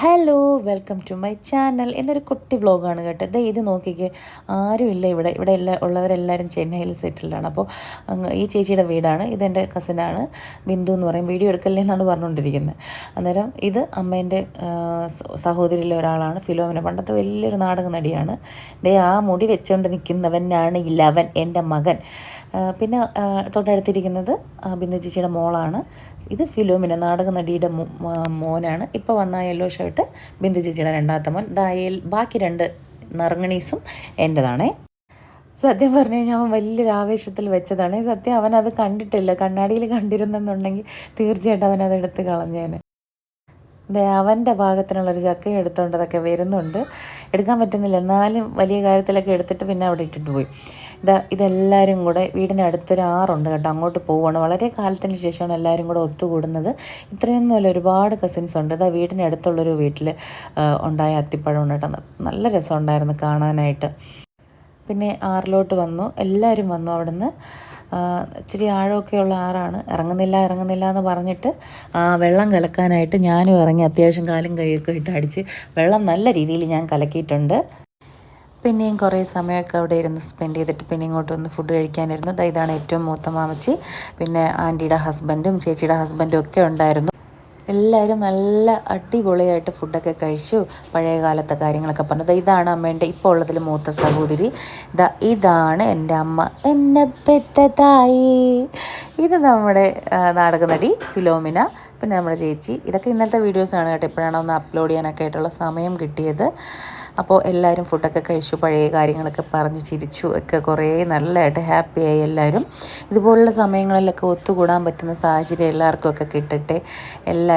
Hello welcome to my channel എന്നൊരു കുട്ടി വ്ളോഗാണ് കേട്ടോ. ദേ ഇത് നോക്കിക്കേ. ആരുമില്ല ഇവിടെ. ഇവിടെ എല്ലാ ഉള്ളവരെല്ലാവരും ചെന്നൈയിൽ സെറ്റിൽഡാണ് അപ്പോൾ ഈ ചേച്ചിയുടെ വീടാണ്. ഇതെന്റെ കസിനാണ് ബിന്ദു എന്ന് പറയും. വീഡിയോ എടുക്കല്ലേ എന്നാണ് പറഞ്ഞുകൊണ്ടിരിക്കുന്നത്. അന്നേരം ഇത് അമ്മേന്റെ സഹോദരിയിലെ ഒരാളാണ്. ഫിലോമിന. പണ്ടത്തെ വലിയൊരു നാടക നടിയാണ്. ദേ ആ മുടി വെച്ചുകൊണ്ട് നിൽക്കുന്നവനാണ് ഇലവൻ എന്റെ മകൻ. പിന്നെ തൊട്ടടുത്തിരിക്കുന്നത് ബിന്ദു ചേച്ചിയുടെ മോളാണ്. ഇത് ഫിലോമിന നാടക നടിയുടെ മോനാണ്. ഇപ്പോൾ വന്ന യെല്ലോ ഷർട്ട് ബിന്ദു ചേച്ചിയുടെ രണ്ടാമത്തെ മോൻ. ദായയിൽ ബാക്കി രണ്ട് നറുങ്ങണീസും എന്റെതാണേ സത്യം പറഞ്ഞു കഴിഞ്ഞാൽ അവൻ വലിയൊരു ആവേശത്തിൽ വെച്ചതാണ്. സത്യം അവൻ അത് കണ്ടിട്ടില്ല. കണ്ണാടിയിൽ കണ്ടിരുന്നെന്നുണ്ടെങ്കിൽ തീർച്ചയായിട്ടും അവൻ അത് എടുത്ത് കളഞ്ഞേനെ. അവന്റെ ഭാഗത്തിനുള്ളൊരു ചക്ക എടുത്തുകൊണ്ട് അതൊക്കെ വരുന്നുണ്ട്. എടുക്കാൻ പറ്റുന്നില്ല. എന്നാലും വലിയ കാര്യത്തിലൊക്കെ എടുത്തിട്ട് പിന്നെ അവിടെ ഇട്ടിട്ട് പോയി. ഇതാ ഇതെല്ലാവരും കൂടെ വീടിന്റെ അടുത്തൊരു ആറുണ്ട് കേട്ടോ. അങ്ങോട്ട് പോവുകയാണ്. വളരെ കാലത്തിന് ശേഷമാണ് എല്ലാവരും കൂടെ ഒത്തുകൂടുന്നത്. ഇത്രയൊന്നുമല്ല ഒരുപാട് കസിൻസ് ഉണ്ട്. ഇതാ വീടിന്റെ അടുത്തുള്ളൊരു വീട്ടിൽ ഉണ്ടായ ഉണ്ട് കേട്ടോ. നല്ല രസമുണ്ടായിരുന്നു കാണാനായിട്ട്. പിന്നെ ആറിലോട്ട് വന്നു. എല്ലാവരും വന്നു അവിടുന്ന്. ഇച്ചിരി ആഴമൊക്കെയുള്ള ആറാണ്. ഇറങ്ങുന്നില്ല ഇറങ്ങുന്നില്ല എന്ന് പറഞ്ഞിട്ട് ആ വെള്ളം കലക്കാനായിട്ട് ഞാനും ഇറങ്ങി അത്യാവശ്യം കാലും കൈയൊക്കെ ഇട്ട് അടിച്ച് വെള്ളം നല്ല രീതിയിൽ ഞാൻ കലക്കിയിട്ടുണ്ട്. പിന്നെയും കുറേ സമയമൊക്കെ അവിടെ ഇരുന്ന് സ്പെൻഡ് ചെയ്തിട്ട് പിന്നെ ഇങ്ങോട്ട് വന്ന് ഫുഡ് കഴിക്കാനിരുന്നു. ഇതാണ് ഏറ്റവും മൂത്ത മാമച്ചി. പിന്നെ ആന്റിയുടെ ഹസ്ബൻഡും ചേച്ചിയുടെ ഹസ്ബൻഡും ഒക്കെ ഉണ്ടായിരുന്നു. എല്ലാവരും നല്ല അടിപൊളിയായിട്ട് ഫുഡൊക്കെ കഴിച്ചു. പഴയ കാലത്തെ കാര്യങ്ങളൊക്കെ പറഞ്ഞു. ഇതാണ് അമ്മേന്റെ ഇപ്പോൾ ഉള്ളതിൽ മൂത്ത സഹോദരി. ദാ ഇതാണ് എന്റെ അമ്മ. എന്നെ പെറ്റതായി. ഇത് നമ്മുടെ നാടകനടി നാടക നടി ഫിലോമിന പിന്നെ നമ്മുടെ ചേച്ചി. ഇതൊക്കെ ഇന്നലത്തെ വീഡിയോസാണ് കേട്ടോ. ഇപ്പോഴാണ് ഒന്ന് അപ്ലോഡ് ചെയ്യാനൊക്കെ ആയിട്ടുള്ള സമയം കിട്ടിയത്. അപ്പോൾ എല്ലാവരും ഫുഡൊക്കെ കഴിച്ചു പഴയ കാര്യങ്ങളൊക്കെ പറഞ്ഞു ചിരിച്ചു ഒക്കെ കുറേ നല്ലതായിട്ട് ഹാപ്പിയായി എല്ലാവരും. ഇതുപോലുള്ള സമയങ്ങളിലൊക്കെ ഒത്തുകൂടാൻ പറ്റുന്ന സാഹചര്യം എല്ലാവർക്കും ഒക്കെ കിട്ടട്ടെ.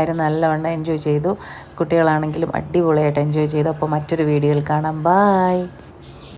എല്ലാവരും നല്ലവണ്ണം എൻജോയ് ചെയ്തു. കുട്ടികളാണെങ്കിലും അടിപൊളിയായിട്ട് എൻജോയ് ചെയ്തു. അപ്പോൾ മറ്റൊരു വീഡിയോയിൽ കാണാം. ബായ്